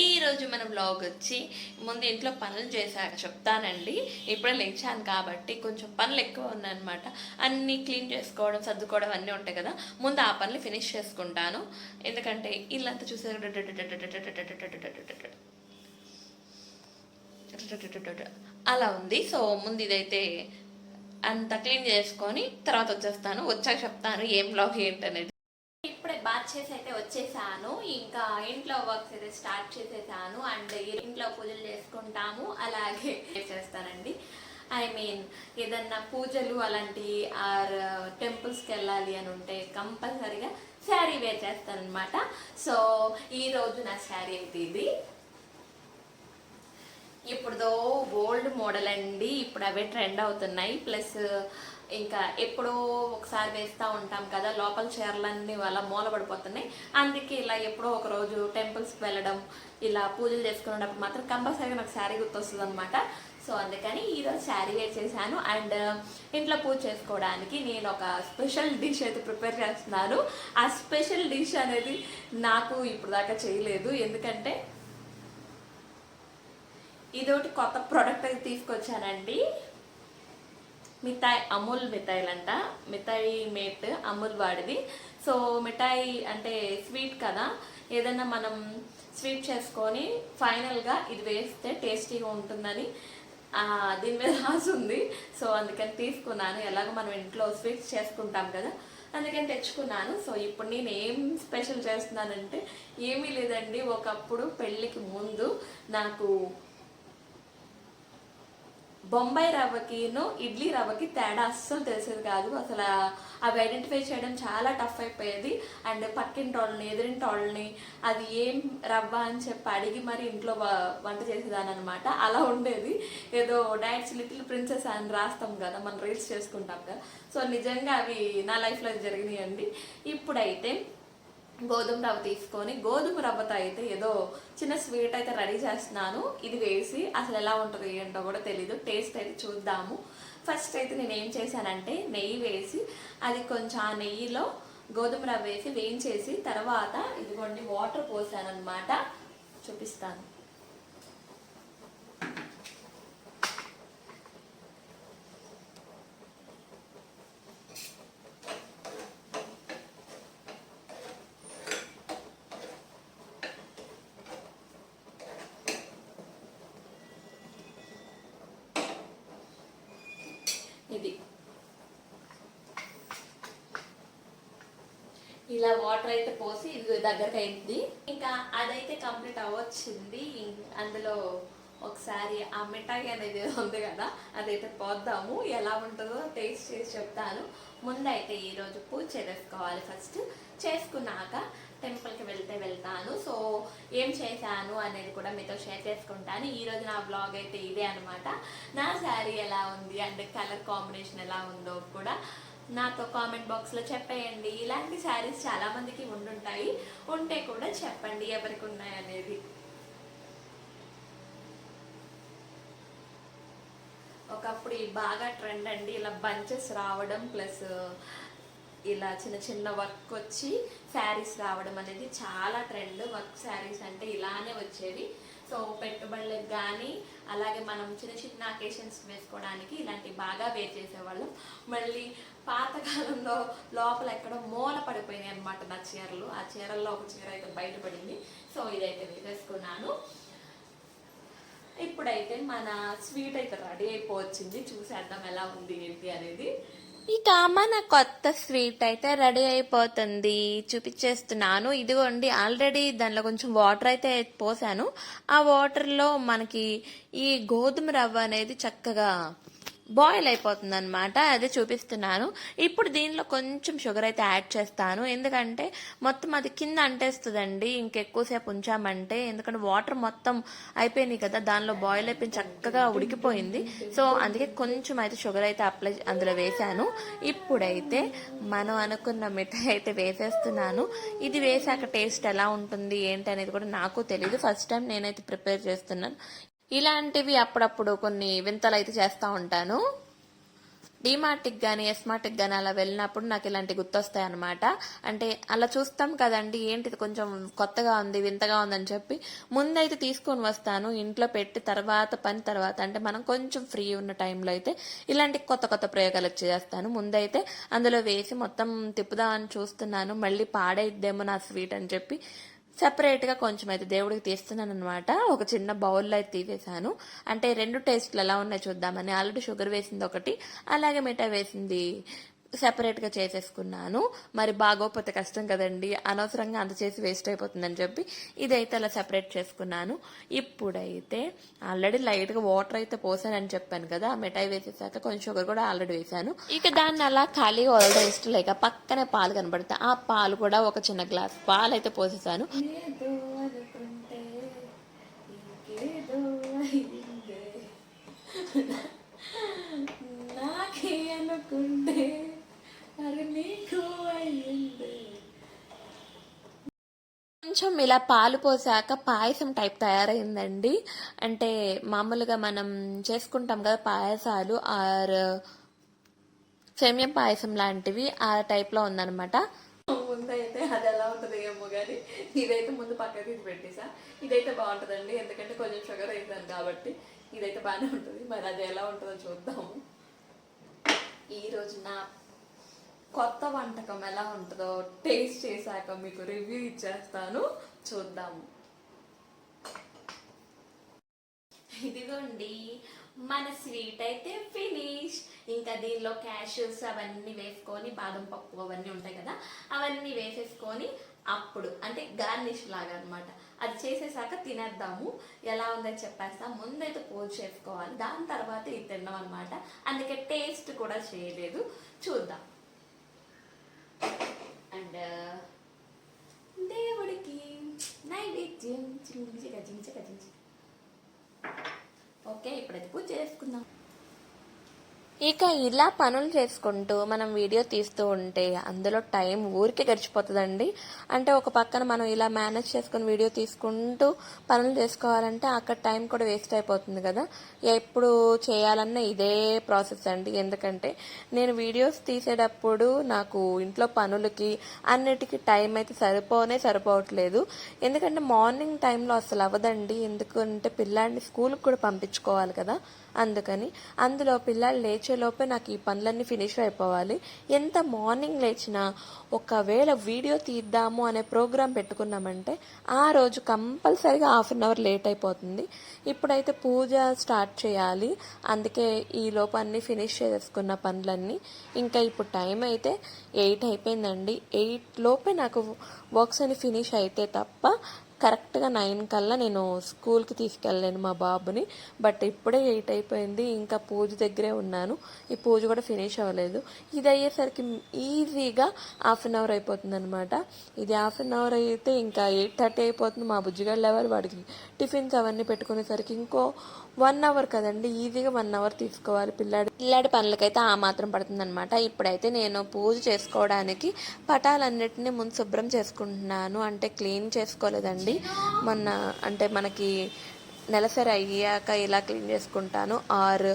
ఈరోజు మన బ్లాగ్ వచ్చి ముందు ఇంట్లో పనులు చేశాక చెప్తానండి. ఇప్పుడే లేచాను కాబట్టి కొంచెం పనులు ఎక్కువ ఉన్నాయన్నమాట. అన్నీ క్లీన్ చేసుకోవడం సర్దుకోవడం అన్నీ ఉంటాయి కదా. ముందు ఆ పనులు ఫినిష్ చేసుకుంటాను. ఎందుకంటే ఇల్లంతా చూసే అలా ఉంది. సో ముందు ఇదైతే అంత క్లీన్ చేసుకొని తర్వాత వచ్చేస్తాను. వచ్చాక చెప్తాను ఏం బ్లాగ్ ఏంటనేది. చేసి అయితే వచ్చేసాను. ఇంకా ఇంట్లో వర్క్స్ అయితే స్టార్ట్ చేసేసాను. అండ్ ఇంట్లో పూజలు చేసుకుంటాము. అలాగే చేస్తానండి. ఐ మీన్ ఏదన్నా పూజలు అలాంటి ఆర్ టెంపుల్స్కి వెళ్ళాలి అని ఉంటే కంపల్సరీగా శారీ వేర్ చేస్తానమాట సో ఈ రోజు నా శారీ అయితే ఇది? ఇప్పుడుదో ఓల్డ్ మోడల్ అండి. ఇప్పుడు అవే ట్రెండ్ అవుతున్నాయి. ప్లస్ ఇంకా ఎప్పుడో ఒకసారి వేస్తూ ఉంటాం కదా లోపల చీరలన్నీ అలా మూలపడిపోతున్నాయి అందుకే ఇలా ఎప్పుడో ఒక రోజు టెంపుల్స్కి వెళ్ళడం ఇలా పూజలు చేసుకునేటప్పుడు మాత్రం కంపల్సరీగా నాకు శారీ గుర్తొస్తుంది అనమాట సో అందుకని ఈరోజు శారీ వేర్ చేశాను. అండ్ ఇంట్లో పూజ చేసుకోవడానికి నేను ఒక స్పెషల్ డిష్ అయితే ప్రిపేర్ చేస్తున్నాను. ఆ స్పెషల్ డిష్ అనేది నాకు ఇప్పుడు దాకా చేయలేదు. ఎందుకంటే ఇదొకటి కొత్త ప్రోడక్ట్ అయితే తీసుకొచ్చానండి. మిఠాయి అమూల్ మిఠాయిలంట. మిఠాయి మేట్ అమూల్ వాడిది. సో మిఠాయి అంటే స్వీట్ కదా. ఏదైనా మనం స్వీట్ చేసుకొని ఫైనల్గా ఇది వేస్తే టేస్టీగా ఉంటుందని దీని మీద రాసి ఉంది. సో అందుకని తీసుకున్నాను. ఎలాగో మనం ఇంట్లో స్వీట్స్ చేసుకుంటాం కదా. అందుకని తెచ్చుకున్నాను. సో ఇప్పుడు నేను ఏం స్పెషల్ చేస్తున్నానంటే ఏమీ లేదండి. ఒకప్పుడు పెళ్ళికి ముందు నాకు బొంబాయి రవ్వకిను ఇడ్లీ రవ్వకి తేడా అస్సలు తెలిసేది కాదు. అసలు అవి ఐడెంటిఫై చేయడం చాలా టఫ్ అయిపోయేది. అండ్ పక్కింటి వాళ్ళని ఎదిరింటి వాళ్ళని అది ఏం రవ్వ అని చెప్పి అడిగి మరి ఇంట్లో వ- వంట చేసేదాని అనమాట అలా ఉండేది. ఏదో డాడ్స్ లిటిల్ ప్రిన్సెస్ అని రాస్తాం కదా మనం రీల్స్ చేసుకుంటాం కదా. సో నిజంగా అవి నా లైఫ్లో జరిగినాయండి. ఇప్పుడైతే గోధుమ రవ్వ తీసుకొని గోధుమ రవ్వతో అయితే ఏదో చిన్న స్వీట్ అయితే రెడీ చేస్తున్నాను. ఇది వేసి అసలు ఎలా ఉంటుంది ఏంటో కూడా తెలీదు. టేస్ట్ అయితే చూద్దాము. ఫస్ట్ అయితే నేను ఏం చేశానంటే నెయ్యి వేసి అది కొంచెం ఆ నెయ్యిలో గోధుమ రవ్వ వేసి వేయించేసి తర్వాత ఇదిగోండి వాటర్ పోసాను అనమాట చూపిస్తాను. ఇది. ఇలా వాటర్ అయితే పోసి ఇది దగ్గరకు అయింది. ఇంకా అదైతే కంప్లీట్ అవ్వచ్చింది. అందులో ఒకసారి ఆ మిఠాయి అనేది ఉంది కదా అదైతే పోద్దాము. ఎలా ఉంటుందో టేస్ట్ చేసి చెప్తాను. ముందైతే ఈరోజు పూజ చేసుకోవాలి ఫస్ట్ చేసుకున్నాక టెంపుల్కి వెళ్తే వెళ్తాను. సో ఏం చేశాను అనేది కూడా మీతో షేర్ చేసుకుంటాను. ఈరోజు నా బ్లాగ్ అయితే ఇదే అనమాట నా శారీ ఎలా ఉంది అండ్ కలర్ కాంబినేషన్ ఎలా ఉందో కూడా నాతో కామెంట్ బాక్స్లో చెప్పేయండి. ఇలాంటి శారీస్ చాలా మందికి ఉండుంటాయి. ఉంటే కూడా చెప్పండి ఎవరికి ఉన్నాయి అనేది. ఒకప్పుడు బాగా ట్రెండ్ అండి. ఇలా బంచెస్ రావడం ప్లస్ ఇలా చిన్న చిన్న వర్క్ వచ్చి శారీస్ రావడం అనేది చాలా ట్రెండ్ వర్క్ శారీస్ అంటే ఇలానే వచ్చేవి. సో పెట్టుబడులకు కానీ అలాగే మనం చిన్న చిన్న అకేషన్స్ వేసుకోవడానికి ఇలాంటివి బాగా వేర్ చేసేవాళ్ళం. మళ్ళీ పాతకాలంలో లోపల ఎక్కడో మూల పడిపోయినాయి అనమాట నా చీరలు. ఆ చీరల్లో ఒక చీర అయితే బయటపడింది సో ఇదైతే వేసేసుకున్నాను. ఇప్పుడైతే మన స్వీట్ అయితే రెడీ అయిపోవచ్చింది. చూసేద్దాం ఎలా ఉంది ఏంటి అనేది. ఇక మన కొత్త స్వీట్ అయితే రెడీ అయిపోతుంది. చూపించేస్తున్నాను ఇదిగోండి ఆల్రెడీ దానిలో కొంచెం వాటర్ అయితే పోసాను. ఆ వాటర్లో మనకి ఈ గోధుమ రవ్వ అనేది చక్కగా బాయిల్ అయిపోతుంది అనమాట అదే చూపిస్తున్నాను. ఇప్పుడు దీనిలో కొంచెం షుగర్ అయితే యాడ్ చేస్తాను. ఎందుకంటే మొత్తం అది కింద అంటేస్తుందండి ఇంకెక్కువసేపు ఉంచామంటే. ఎందుకంటే వాటర్ మొత్తం అయిపోయినాయి కదా దానిలో బాయిల్ అయిపోయి చక్కగా ఉడికిపోయింది. సో అందుకే కొంచెం అయితే షుగర్ అయితే అప్లై అందులో వేసాను ఇప్పుడైతే మనం అనుకున్న మిఠాయి అయితే వేసేస్తున్నాను. ఇది వేసాక టేస్ట్ ఎలా ఉంటుంది ఏంటి అనేది కూడా నాకు తెలియదు ఫస్ట్ టైం నేనైతే ప్రిపేర్ చేస్తున్నాను. ఇలాంటివి అప్పుడప్పుడు కొన్ని వింతలు అయితే చేస్తూ ఉంటాను. డిమార్ట్కి కానీ ఎస్మార్ట్కి కానీ అలా వెళ్ళినప్పుడు నాకు ఇలాంటి గుర్తొస్తాయి అనమాట అంటే అలా చూస్తాం కదండి ఏంటిది కొంచెం కొత్తగా ఉంది వింతగా ఉందని చెప్పి ముందైతే తీసుకొని వస్తాను ఇంట్లో పెట్టి తర్వాత పని తర్వాత. అంటే మనం కొంచెం ఫ్రీ ఉన్న టైంలో అయితే ఇలాంటి కొత్త కొత్త ప్రయోగాలు చేస్తాను. ముందైతే అందులో వేసి మొత్తం తిప్పుదామని చూస్తున్నాను. మళ్ళీ పాడైద్దేమో నా స్వీట్ అని చెప్పి సెపరేట్గా కొంచెం అయితే దేవుడికి తీస్తున్నాను అనమాట ఒక చిన్న బౌల్లో అయితే తీసేసాను అంటే రెండు టేస్ట్లు ఎలా ఉన్నాయి చూద్దామని. ఆల్రెడీ షుగర్ వేసింది ఒకటి. అలాగే మిఠాయి వేసింది. సెపరేట్గా చేసేసుకున్నాను. మరి బాగోపోతే కష్టం కదండి. అనవసరంగా అంత చేసి వేస్ట్ అయిపోతుందని చెప్పి ఇదైతే అలా సెపరేట్ చేసుకున్నాను. ఇప్పుడైతే ఆల్రెడీ లైట్గా వాటర్ అయితే పోసానని చెప్పాను కదా ఆ మిఠాయి వేసేసాక కొంచెం షుగర్ కూడా ఆల్రెడీ వేసాను. ఇక దాన్ని అలా ఖాళీగా వదిలేస్ట్ లేక పక్కనే పాలు కనబడతాయి. ఆ పాలు కూడా ఒక చిన్న గ్లాస్ పాలు అయితే పోసేసాను ఏదో అనుకుంటే ఇంకేదో అయిందే నాకే అనుకుంటే అది నీకు అయిందే కొంచెం ఇలా పాలు పోసాక పాయసం టైప్ తయారైందండి. అంటే మామూలుగా మనం చేసుకుంటాం కదా పాయసాలు ఆర్ సేమియా పాయసం లాంటివి ఆ టైప్లో ఉందనమాట ముందైతే అది ఎలా ఉంటుంది ఏమో కానీ ఇదైతే ముందు పక్కకి తీసి పెట్టేసా. ఇదైతే బాగుంటుందండి ఎందుకంటే కొంచెం షుగర్ వేసాను కాబట్టి ఇదైతే బాగానే ఉంటుంది. మరి అది ఎలా ఉంటుందో చూద్దాము. ఈరోజు నా కొత్త వంటకం ఎలా ఉంటుందో టేస్ట్ చేశాక మీకు రివ్యూ ఇచ్చేస్తాను. చూద్దాము. ఇదిగోండి మన స్వీట్ అయితే ఫినిష్ ఇంకా దీనిలో క్యాష్యూస్ అవన్నీ వేసుకొని బాదం పప్పు అవన్నీ ఉంటాయి కదా అవన్నీ వేసేసుకొని అప్పుడు అంటే గార్నిష్ లాగా అనమాట అది చేసేసాక తినేద్దాము. ఎలా ఉందని చెప్పేస్తా. ముందైతే పూజ చేసుకోవాలి. దాని తర్వాత ఇది తిన్నాం అనమాట అందుకే టేస్ట్ కూడా చేయలేదు. చూద్దాం అండ్ దేవుడికి నైవేద్యం చించిక చించిక చించిక ఓకే ఇప్పుడైతే పూజ చేసుకుందాం ఇక ఇలా పనులు చేసుకుంటూ మనం వీడియో తీస్తూ ఉంటే అందులో టైం ఊరికే గడిచిపోతుందండి. అంటే ఒక పక్కన మనం ఇలా మేనేజ్ చేసుకుని వీడియో తీసుకుంటూ పనులు చేసుకోవాలంటే అక్కడ టైం కూడా వేస్ట్ అయిపోతుంది కదా. ఎప్పుడు చేయాలన్నా ఇదే ప్రాసెస్ అండి. ఎందుకంటే నేను వీడియోస్ తీసేటప్పుడు నాకు ఇంట్లో పనులకి అన్నిటికీ టైం అయితే సరిపోనే సరిపోవట్లేదు. ఎందుకంటే మార్నింగ్ టైంలో అసలు అవ్వదండి. ఎందుకంటే పిల్లాడిని స్కూల్కి కూడా పంపించుకోవాలి కదా. అందుకని అందులో పిల్లలు లేచేలోపే నాకు ఈ పనులన్నీ ఫినిష్ అయిపోవాలి. ఎంత మార్నింగ్ లేచినా ఒకవేళ వీడియో తీద్దాము అనే ప్రోగ్రాం పెట్టుకున్నామంటే ఆ రోజు కంపల్సరీగా హాఫ్ అన్ అవర్ లేట్ అయిపోతుంది. ఇప్పుడైతే పూజ స్టార్ట్ చేయాలి. అందుకే ఈ లోపు అన్ని ఫినిష్ చేసుకున్న పనులన్నీ. ఇంకా ఇప్పుడు టైం అయితే ఎయిట్ అయిపోయిందండి. ఎయిట్ లోపే నాకు వర్క్స్ అని ఫినిష్ అయితే తప్ప కరెక్ట్గా నైన్ కల్లా నేను స్కూల్కి తీసుకెళ్ళాను మా బాబుని. బట్ ఇప్పుడే ఎయిట్ అయిపోయింది. ఇంకా పూజ దగ్గరే ఉన్నాను. ఈ పూజ కూడా ఫినిష్ అవ్వలేదు. ఇది అయ్యేసరికి ఈజీగా హాఫ్ అన్ అవర్ అయిపోతుంది అనమాట ఇది హాఫ్ అన్ అవర్ అయితే ఇంకా ఎయిట్ థర్టీ అయిపోతుంది. మా బుజ్జిగాడు లెవెల్ వాడికి టిఫిన్స్ అవన్నీ పెట్టుకునేసరికి ఇంకో వన్ అవర్ కదండి ఈజీగా వన్ అవర్ తీసుకోవాలి పిల్లాడి. పిల్లాడి పనులకైతే ఆ మాత్రం పడుతుందనమాట ఇప్పుడైతే నేను పూజ చేసుకోవడానికి పటాలన్నిటినీ ముందు శుభ్రం చేసుకుంటున్నాను. అంటే క్లీన్ చేసుకోలేదండి. మొన్న అంటే మనకి నెలసరి అయ్యాక ఇలా క్లీన్ చేసుకుంటాను. ఆర్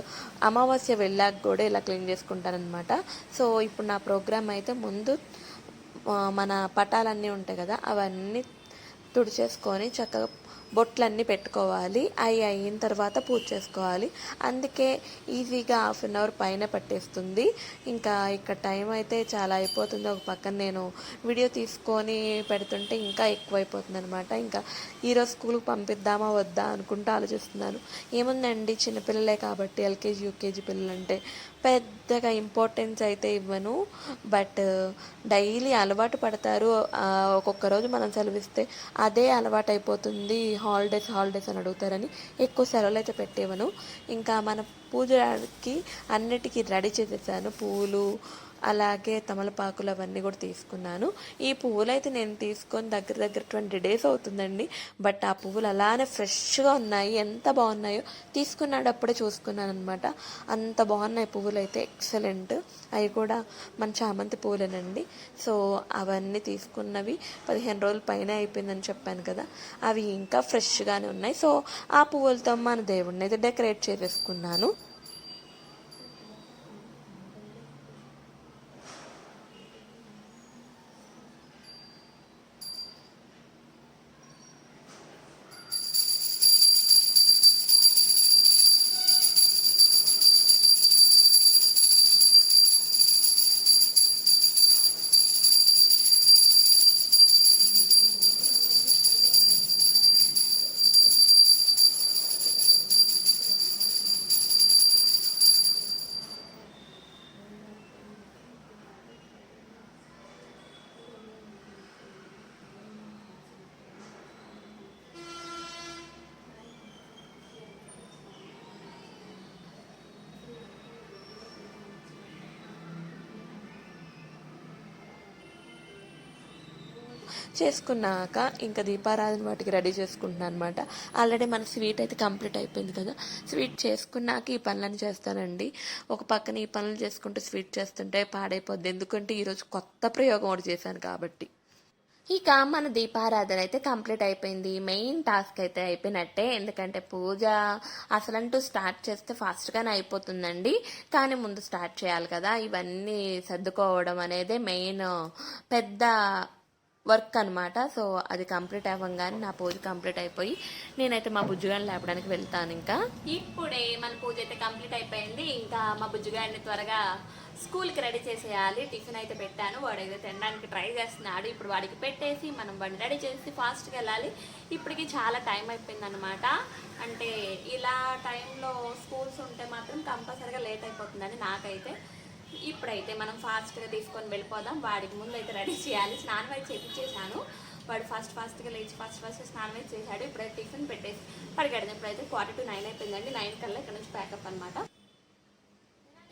అమావాస్య వెళ్ళాక కూడా ఇలా క్లీన్ చేసుకుంటాను అనమాట సో ఇప్పుడు నా ప్రోగ్రామ్ అయితే ముందు మన పటాలన్నీ ఉంటాయి కదా అవన్నీ తుడిచేసుకొని చక్కగా బొట్లన్నీ పెట్టుకోవాలి. అవి అయిన తర్వాత పూజ చేసుకోవాలి. అందుకే ఈజీగా హాఫ్ అన్ అవర్ పైన పట్టేస్తుంది. ఇంకా ఇక్కడ టైం అయితే చాలా అయిపోతుంది. ఒక పక్కన నేను వీడియో తీసుకొని పెడుతుంటే ఇంకా ఎక్కువైపోతుంది అనమాట ఇంకా ఈరోజు స్కూల్కి పంపిద్దామా వద్దా అనుకుంటూ ఆలోచిస్తున్నాను. ఏముందండి? చిన్నపిల్లలే కాబట్టి ఎల్కేజీ యూకేజీ పిల్లలంటే పెద్దగా ఇంపార్టెన్స్ అయితే ఇవ్వను. బట్ డైలీ uh, అలవాటు పడతారు. ఒక్కొక్క రోజు మనం సెలవిస్తే అదే అలవాటు అయిపోతుంది. హాలిడేస్ హాలిడేస్ అని అడుగుతారని ఎక్కువ సెలవులు అయితే పెట్టేవను ఇంకా మన పూజకి అన్నిటికీ రెడీ చేసేసాను. పూలు అలాగే తమలపాకులు అవన్నీ కూడా తీసుకున్నాను. ఈ పువ్వులు అయితే నేను తీసుకొని దగ్గర దగ్గర ట్వంటీ డేస్ అవుతుందండి. బట్ ఆ పువ్వులు అలానే ఫ్రెష్గా ఉన్నాయి. ఎంత బాగున్నాయో తీసుకున్నాడప్పుడే చూసుకున్నాను అనమాట అంత బాగున్నాయి పువ్వులు అయితే ఎక్సలెంట్ అవి కూడా మన చామంతి పువ్వులేనండి. సో అవన్నీ తీసుకున్నవి పదిహేను రోజుల పైన అయిపోయిందని చెప్పాను కదా. అవి ఇంకా ఫ్రెష్గానే ఉన్నాయి. సో ఆ పువ్వులతో మన దేవుడిని అయితే డెకరేట్ చేసేసుకున్నాను. చేసుకున్నాక ఇంకా దీపారాధన వాటికి రెడీ చేసుకుంటున్నాను అనమాట ఆల్రెడీ మన స్వీట్ అయితే కంప్లీట్ అయిపోయింది కదా. స్వీట్ చేసుకున్నాక ఈ పనులన్నీ చేస్తానండి. ఒక పక్కన ఈ పనులు చేసుకుంటూ స్వీట్ చేస్తుంటే పాడైపోద్ది. ఎందుకంటే ఈరోజు కొత్త ప్రయోగం ఒకటి చేశాను కాబట్టి. ఇక మన దీపారాధన అయితే కంప్లీట్ అయిపోయింది. మెయిన్ టాస్క్ అయితే అయిపోయినట్టే. ఎందుకంటే పూజ అసలంటూ స్టార్ట్ చేస్తే ఫాస్ట్గానే అయిపోతుందండి. కానీ ముందు స్టార్ట్ చేయాలి కదా. ఇవన్నీ సర్దుకోవడం అనేది మెయిన్ పెద్ద వర్క్ అనమాట సో అది కంప్లీట్ అవ్వగానే నా పూజ కంప్లీట్ అయిపోయి నేనైతే మా బుజ్జుగాని లేపడానికి వెళ్తాను ఇంకా. ఇప్పుడే మన పూజ అయితే కంప్లీట్ అయిపోయింది. ఇంకా మా బుజ్జుగాడిని త్వరగా స్కూల్కి రెడీ చేసేయాలి. టిఫిన్ అయితే పెట్టాను. వాడు అయితే తినడానికి ట్రై చేస్తున్నాడు. ఇప్పుడు వాడికి పెట్టేసి మనం వాడిని రెడీ చేసి ఫాస్ట్గా వెళ్ళాలి. ఇప్పటికి చాలా టైం అయిపోయింది అనమాట అంటే ఇలా టైంలో స్కూల్స్ ఉంటే మాత్రం కంపల్సరీగా లేట్ అయిపోతుందని నాకైతే ఇప్పుడైతే మనం ఫాస్ట్గా తీసుకొని వెళ్ళిపోదాం. వాడికి ముందు అయితే రెడీ చేయాలి. స్నానం అయితే చేపించేశాను. వాడు ఫాస్ట్ ఫాస్ట్గా లేచి ఫాస్ట్ ఫాస్ట్ స్నానం అయితే చేశాడు. ఇప్పుడైతే టిఫిన్ పెట్టేసి పడిగాడు ఇప్పుడైతే క్వార్టర్ టు నైన్ అయిపోయిందండి. నైన్ కల్లా ఇక్కడ నుంచి ప్యాకప్ అనమాట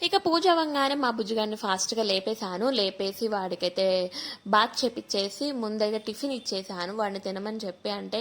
ఇక పూజ అవ్వగానే మా బుజ్జిగారిని ఫాస్ట్గా లేపేశాను. లేపేసి వాడికైతే బాత్ చేపిచ్చేసి ముందైతే టిఫిన్ ఇచ్చేసాను వాడిని తినమని చెప్పి అంటే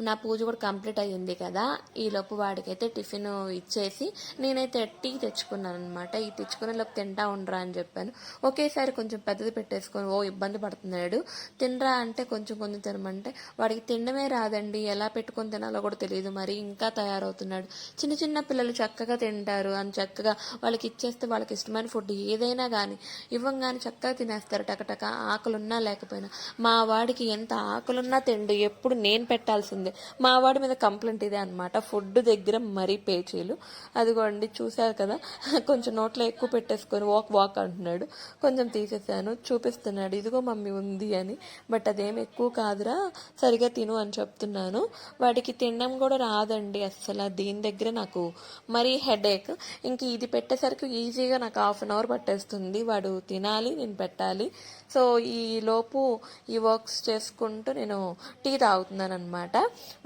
నా పూజ కూడా కంప్లీట్ అయ్యింది కదా ఈలోపు వాడికైతే టిఫిన్ ఇచ్చేసి నేనైతే టీ తెచ్చుకున్నాను అనమాట ఈ తెచ్చుకునే లోపు తింటా ఉండరా అని చెప్పాను. ఒకేసారి కొంచెం పెద్దది పెట్టేసుకొని ఓ ఇబ్బంది పడుతున్నాడు. తినరా అంటే కొంచెం కొంచెం తినమంటే వాడికి తినడమే రాదండి. ఎలా పెట్టుకొని తినాలో కూడా తెలియదు. మరి ఇంకా తయారవుతున్నాడు. చిన్న చిన్న పిల్లలు చక్కగా తింటారు. అని చక్కగా వాళ్ళకి చేస్తే వాళ్ళకి ఇష్టమైన ఫుడ్ ఏదైనా కానీ ఇవ్వంగానే చక్కగా తినేస్తారు టకటక ఆకలున్నా లేకపోయినా. మా వాడికి ఎంత ఆకలున్నా తిండు ఎప్పుడు నేను పెట్టాల్సిందే. మా వాడి మీద కంప్లైంట్ ఇదే అనమాట ఫుడ్ దగ్గర మరీ పేచీలు. అదిగోండి చూశారు కదా? కొంచెం నోట్లో ఎక్కువ పెట్టేసుకొని వాక్ వాక్ అంటున్నాడు. కొంచెం తీసేసాను చూపిస్తున్నాడు. ఇదిగో మమ్మీ ఉంది అని. బట్ అదేం ఎక్కువ కాదురా సరిగా తిను అని చెప్తున్నాను. వాడికి తినడం కూడా రాదండి అస్సలు. దీని దగ్గర నాకు మరీ హెడేక్ ఇంక ఇది పెట్టేసరికి ఈజీగా నాకు హాఫ్ అన్ అవర్ పట్టేస్తుంది. వాడు తినాలి నేను పెట్టాలి. సో ఈ లోపు ఈ వర్క్స్ చేసుకుంటూ నేను టీ తాగుతున్నాను అనమాట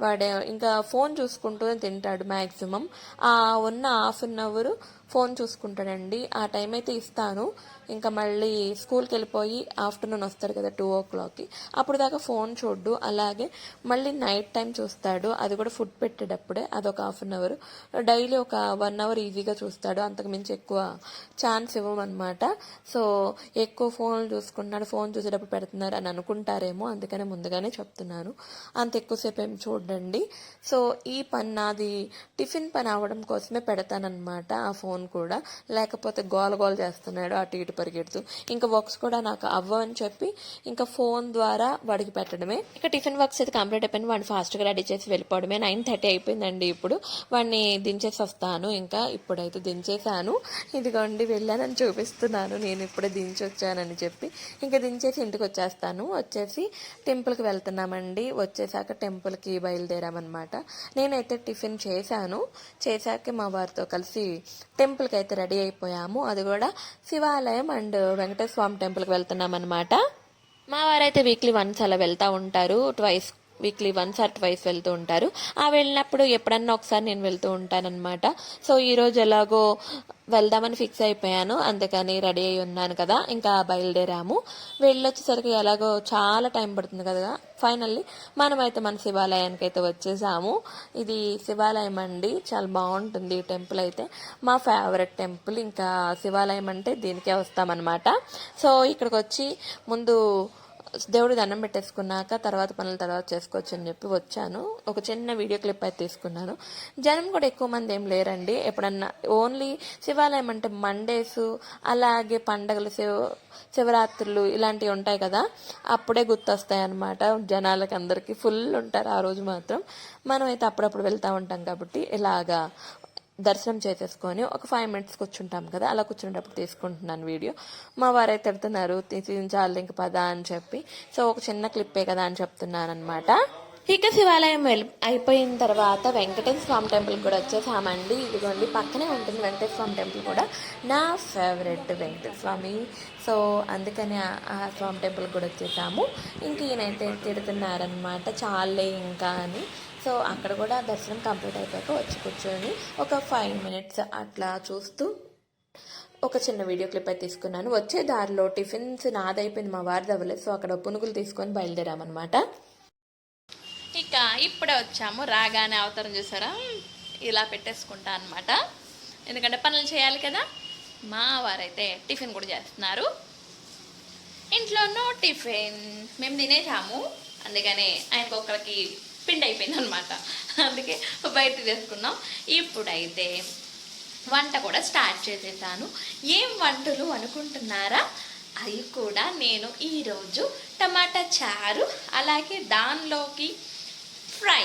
వాడు ఇంకా ఫోన్ చూసుకుంటూ తింటాడు మ్యాక్సిమం ఆ ఉన్న హాఫ్ అన్ అవర్ ఫోన్ చూసుకుంటాడండి ఆ టైం అయితే ఇస్తాను. ఇంకా మళ్ళీ స్కూల్కి వెళ్ళిపోయి ఆఫ్టర్నూన్ వస్తాడు కదా టూ ఓ క్లాక్కి అప్పుడు దాకా ఫోన్ చూడ్డు అలాగే మళ్ళీ నైట్ టైం చూస్తాడు. అది కూడా ఫుడ్ పెట్టేటప్పుడే. అది ఒక హాఫ్ అన్ అవర్ డైలీ ఒక వన్ అవర్ ఈజీగా చూస్తాడు. అంతకు మించి ఎక్కువ ఛాన్స్ ఇవ్వమన్నమాట. సో ఎక్కువ ఫోన్లు చూసుకుంటున్నాడు ఫోన్ చూసేటప్పుడు పెడుతున్నారు అని అనుకుంటారేమో. అందుకనే ముందుగానే చెప్తున్నాను. అంత ఎక్కువసేపు ఏం చూడండి. సో ఈ పని నాది టిఫిన్ పని అవ్వడం కోసమే పెడతానన్నమాట ఆ ఫోన్ కూడా లేకపోతే గోల గోల చేస్తున్నాడు అటు ఇటు పరిగెడుతూ. ఇంకా వర్క్స్ కూడా నాకు అవ్వని చెప్పి ఇంకా ఫోన్ ద్వారా వాడికి పెట్టడమే. ఇక టిఫిన్ వర్క్స్ అయితే కంప్లీట్ అయిపోయింది. వాడిని ఫాస్ట్గా రెడీ చేసి వెళ్ళిపోవడమే. నైన్ థర్టీ అయిపోయిందండి ఇప్పుడు. వాడిని దించేసి వస్తాను. ఇంకా ఇప్పుడైతే దించేసాను ఇదిగోండి వెళ్ళానని చూపిస్తున్నాను. నేను ఇప్పుడే దించి వచ్చానని చెప్పి ఇంకా దించేసి ఇంటికి వచ్చేస్తాను. వచ్చేసి టెంపుల్కి వెళ్తున్నామండి. వచ్చేసాక టెంపుల్కి బయలుదేరామన్నమాట. నేనైతే టిఫిన్ చేశాను. చేశాక మా వారితో కలిసి టెంపుల్కి అయితే రెడీ అయిపోయాము. అది కూడా శివాలయం అండ్ వెంకటేశ్వర స్వామి టెంపుల్కి వెళ్తున్నాం అనమాట మా వారైతే వీక్లీ వన్స్ అలా వెళ్తూ ఉంటారు. Twice weekly once or twice వెళ్తూ ఉంటారు. ఆ వెళ్ళినప్పుడు ఎప్పుడన్నా ఒకసారి నేను వెళ్తూ ఉంటానన్నమాట. సో ఈరోజు ఎలాగో వెళ్దామని ఫిక్స్ అయిపోయాను. అందుకని రెడీ అయి ఉన్నాను కదా. ఇంకా బయలుదేరాము. వెళ్ళొచ్చేసరికి ఎలాగో చాలా టైం పడుతుంది కదా. ఫైనల్లీ మనమైతే మన శివాలయానికి అయితే వచ్చేసాము. ఇది శివాలయం అండి. చాలా బాగుంటుంది ఈ టెంపుల్ అయితే. మా ఫేవరెట్ టెంపుల్. ఇంకా శివాలయం అంటే దీనికే వస్తామన్నమాట. సో ఇక్కడికి వచ్చి ముందు దేవుడి దండం పెట్టేసుకున్నాక తర్వాత పనుల తర్వాత చేసుకోవచ్చు అని చెప్పి వచ్చాను. ఒక చిన్న వీడియో క్లిప్ అయితే తీసుకున్నాను. జనం కూడా ఎక్కువ మంది ఏం లేరండి. ఎప్పుడన్నా ఓన్లీ శివాలయం అంటే మండేస్ అలాగే పండగలు శివ శివరాత్రులు ఇలాంటివి ఉంటాయి కదా అప్పుడే గుర్తొస్తాయి అనమాట జనాలకి అందరికీ ఫుల్ ఉంటారు ఆ రోజు మాత్రం. మనం అయితే అప్పుడప్పుడు వెళ్తూ ఉంటాం కాబట్టి ఇలాగా దర్శనం చేసేసుకొని ఒక ఫైవ్ మినిట్స్ కూర్చుంటాం కదా అలా కూర్చునేటప్పుడు తీసుకుంటున్నాను వీడియో మా వారైతే తిడుతున్నారు తీసించాలి ఇంక పద అని చెప్పి. సో ఒక చిన్న క్లిప్పే కదా అని చెప్తున్నాను అనమాట ఇక శివాలయం వెళ్ళి అయిపోయిన తర్వాత వెంకటేశ్వర స్వామి టెంపుల్ కూడా వచ్చేసామండి. ఇదిగోండి పక్కనే ఉంటుంది వెంకటేశ్వర స్వామి టెంపుల్ కూడా. నా ఫేవరెట్ వెంకటేశ్వర స్వామి. సో అందుకని ఆ- ఆ స్వామి టెంపుల్ కూడా వచ్చేసాము. ఇంక ఈయనైతే తిడుతున్నారనమాట చాలే ఇంకా అని. సో అక్కడ కూడా దర్శనం కంప్లీట్ అయిపోయాక వచ్చి కూర్చొని ఒక ఫైవ్ మినిట్స్ అట్లా చూస్తూ ఒక చిన్న వీడియో క్లిప్ అయితే తీసుకున్నాను. వచ్చే దారిలో టిఫిన్స్ నాదైపోయింది మా వారిది అవ్వలేదు. సో అక్కడ పునుగులు తీసుకొని బయలుదేరామన్నమాట. ఇక ఇప్పుడే వచ్చాము. రాగానే అవతారం చూసారా? ఇలా పెట్టేసుకుంటా అనమాట ఎందుకంటే పనులు చేయాలి కదా. మా వారైతే టిఫిన్ కూడా చేస్తున్నారు. ఇంట్లోనూ టిఫిన్. మేము తినేసాము. అందుకనే ఆయనకు ఒక్కరికి పిండి అయిపోయింది అనమాట అందుకే బయట చేసుకున్నాం ఇప్పుడైతే వంట కూడా స్టార్ట్ చేసేసాను. ఏం వంటలు అనుకుంటున్నారా? అవి కూడా నేను ఈరోజు టమాటా చారు అలాగే దానిలోకి ఫ్రై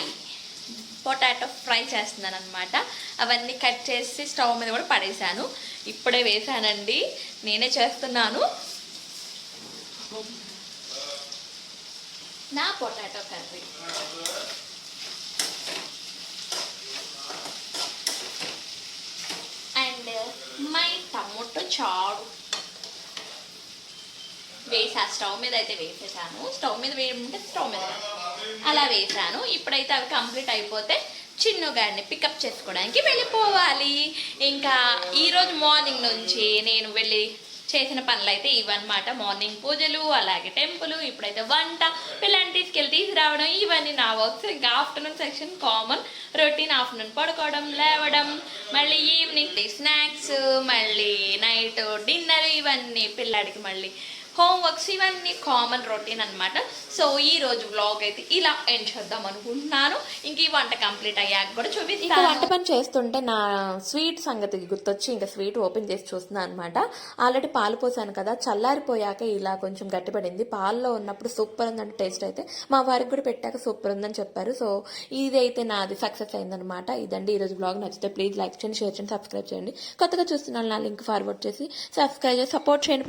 పొటాటో ఫ్రై చేస్తున్నాను అనమాట అవన్నీ కట్ చేసి స్టవ్ మీద కూడా పడేశాను ఇప్పుడే వేసానండి. నేనే చేస్తున్నాను. నా potato curry. And my tomato చారు. వేసా స్టవ్ మీద అయితే వేసేసాను. స్టవ్ మీద వేయమంటే స్టవ్ మీద అలా వేసాను. ఇప్పుడైతే అవి కంప్లీట్ అయిపోతే చిన్నగాడిని పికప్ చేసుకోవడానికి వెళ్ళిపోవాలి. ఇంకా ఈరోజు మార్నింగ్ నుంచి నేను వెళ్ళి చేసిన పనులు అయితే ఇవన్నమాట. మార్నింగ్ పూజలు అలాగే టెంపుల్ ఇప్పుడైతే వంట పిల్లని తీసుకెళ్ళి తీసుకురావడం ఇవన్నీ నా వర్క్స్. ఇంకా afternoon section common. Routine afternoon పడుకోవడం లేవడం మళ్ళీ ఈవినింగ్ స్నాక్స్ మళ్ళీ నైట్ డిన్నర్ ఇవన్నీ పిల్లాడికి మళ్ళీ హోంవర్క్స్ ఇవన్నీ కామన్ రొటీన్ అన్నమాట. సో ఈ రోజు వ్లాగ్ అయితే ఇలా ఎండ్ చేద్దాం అనుకుంటున్నాను. ఇంక ఈ వంట కంప్లీట్ అయ్యాక కూడా చూపిస్తాను. వంట పని చేస్తుంటే నా స్వీట్ సంగతి గుర్తొచ్చి ఇంకా స్వీట్ ఓపెన్ చేసి చూస్తున్నాను అనమాట ఆల్రెడీ పాలు పోసాను కదా చల్లారిపోయాక ఇలా కొంచెం గట్టిపడింది. పాల్లో ఉన్నప్పుడు సూపర్ ఉందంటే టేస్ట్ అయితే మా వారికి కూడా పెట్టాక సూపర్ ఉందని చెప్పారు. సో ఇది అయితే నాది సక్సెస్ అయిందనమాట ఇదండి ఈరోజు బ్లాగ్ నచ్చితే ప్లీజ్ లైక్ చేయండి షేర్ చేయండి సబ్స్క్రైబ్ చేయండి. కొత్తగా చూస్తున్న నా లింక్ ఫార్వర్డ్ చేసి సబ్స్క్రైబ్ చేసి సపోర్ట్ చేయండి.